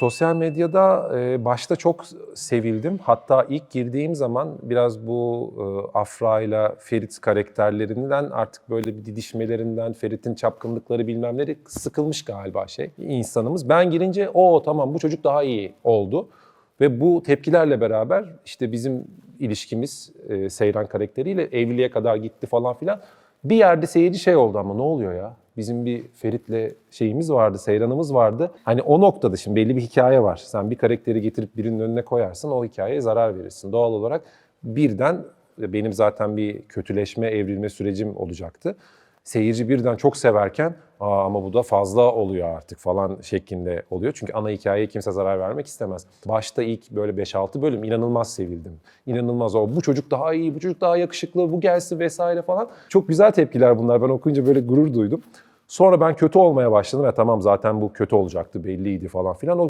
sosyal medyada e, başta çok sevildim. Hatta ilk girdiğim zaman biraz bu e, Afra ile Ferit karakterlerinden artık böyle bir didişmelerinden, Ferit'in çapkınlıkları bilmemleri sıkılmış galiba şey insanımız. Ben girince o tamam bu çocuk daha iyi oldu. Ve bu tepkilerle beraber işte bizim ilişkimiz e, Seyran karakteriyle evliliğe kadar gitti falan filan. Bir yerde seyirci şey oldu ama ne oluyor ya? Bizim bir Ferit'le şeyimiz vardı, Seyran'ımız vardı. Hani o noktada şimdi belli bir hikaye var. Sen bir karakteri getirip birinin önüne koyarsın, o hikayeye zarar verirsin. Doğal olarak birden benim zaten bir kötüleşme, evrilme sürecim olacaktı. Seyirci birden çok severken Aa, ama bu da fazla oluyor artık falan şeklinde oluyor. Çünkü ana hikayeye kimse zarar vermek istemez. Başta ilk böyle 5-6 bölüm inanılmaz sevildim. İnanılmaz o bu çocuk daha iyi, bu çocuk daha yakışıklı, bu gelsin vesaire falan. Çok güzel tepkiler bunlar. Ben okuyunca böyle gurur duydum. Sonra ben kötü olmaya başladım ve tamam zaten bu kötü olacaktı belliydi falan filan. O